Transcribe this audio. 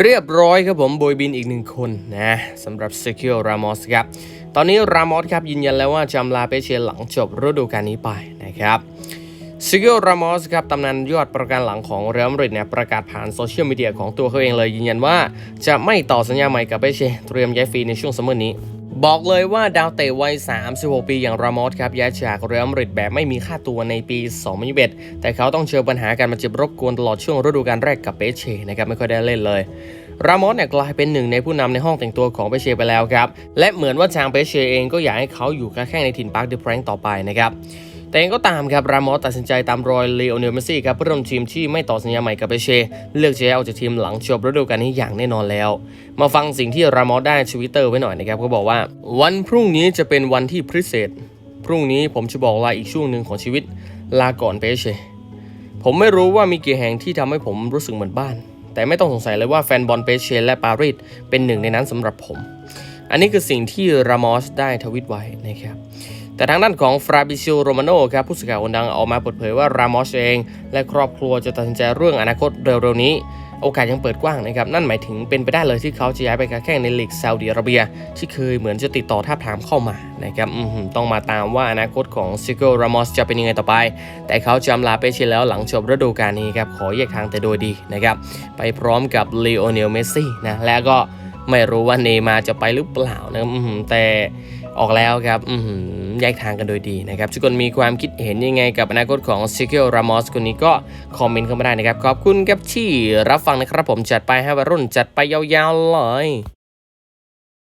เรียบร้อยครับผมโบยบินอีกหนึ่งคนนะสำหรับเซคิโอรามอสครับ ตอนนี้รามอสครับยืนยันแล้วว่าจำลาเปเชหลังจบฤดูกาลนี้ไปนะครับเซคิโอรามอสครับตำนานยอดประกันหลังของเรอัลมาดริดเนี่ยประกาศผ่านโซเชียลมีเดียของตัวเขาเองเลยยืนยันว่าจะไม่ต่อสัญญาใหม่กับเปเชเตรียมย้ายฟรีในช่วงซัมเมอร์นี้ บอกเลยว่าดาวเตะวัย 36 ปีอย่างรามอสครับย้ายจากเรอัลมาดริดแบบไม่มีค่าตัวในปี 2021 แต่เขาต้องเจอปัญหาการมาเจ็บรบกวนตลอดช่วงฤดูกาลแรกกับเปเช่นะครับไม่ค่อยได้เล่นเลยรามอสเนี่ยกลายเป็นหนึ่งในผู้นำในห้องแต่งตัวของเปเช่ไปแล้วครับ และเหมือนว่าทางเปเช่เองก็อยากให้เขาอยู่แค่ในถิ่นปาร์คเดอะแพรงต่อไปนะครับ แต่เองก็ตามครับ รามอสตัดสินใจตามรอยเลโอเนลเมซี่ครับเพื่อร่วมทีมที่ไม่ต่อสัญญาใหม่กับเปเช่เลือกจะย้ายออกจากทีมหลังจบฤดูกาลนี้อย่างแน่นอนแล้ว มาฟังสิ่งที่รามอสได้ทวิตเตอร์ไว้หน่อยนะครับก็บอกว่า วันพรุ่งนี้จะเป็นวันที่พิเศษ พรุ่งนี้ผมจะบอกลาอีกช่วงหนึ่งของชีวิตลาก่อนเปเช่ผมไม่รู้ว่ามีกี่แห่งที่ทำให้ผมรู้สึกเหมือนบ้าน แต่ไม่ต้องสงสัยเลยว่าแฟนบอลเปเช่และปารีสเป็นหนึ่งในนั้นสำหรับผม อันนี้คือสิ่งที่รามอสได้ทวิตไว้นะครับ แต่ทางด้านของฟราบิซิโอโรมาโนครับผู้สื่อข่าวคนดังออกมาเปิดเผยว่ารามอสเอง และครอบครัวจะตัดสินใจเรื่องอนาคตเร็วๆนี้ โอกาสยังเปิดกว้างนะครับ นั่นหมายถึงเป็นไปได้เลยที่เขาจะย้ายไปแข่งในลีกซาอุดิอาระเบีย ที่เคยเหมือนจะติดต่อทาทามเข้ามานะครับต้องมาตามว่าอนาคตของซิโกรามอสจะเป็นยังไงต่อไป แต่เขาจำลาเปเชแล้วหลังจบฤดูกาลนี้ครับขอแยกทางแต่โดยดีนะครับไปพร้อมกับเลโอเนลเมสซี่นะและก็ ไม่รู้ว่าเนยมาจะไปหรือเปล่านะครับแต่ออกแล้วครับอื้อหือแยกทางกันโดยดีนะครับทุกคนมีความคิดเห็นยังไงกับอนาคตของซิเกิลรามอสคนนี้ก็คอมเมนต์เข้ามาได้นะครับ ขอบคุณครับที่รับฟังนะครับผมจัดไปให้วัยรุ่นจัดไปยาวๆเลย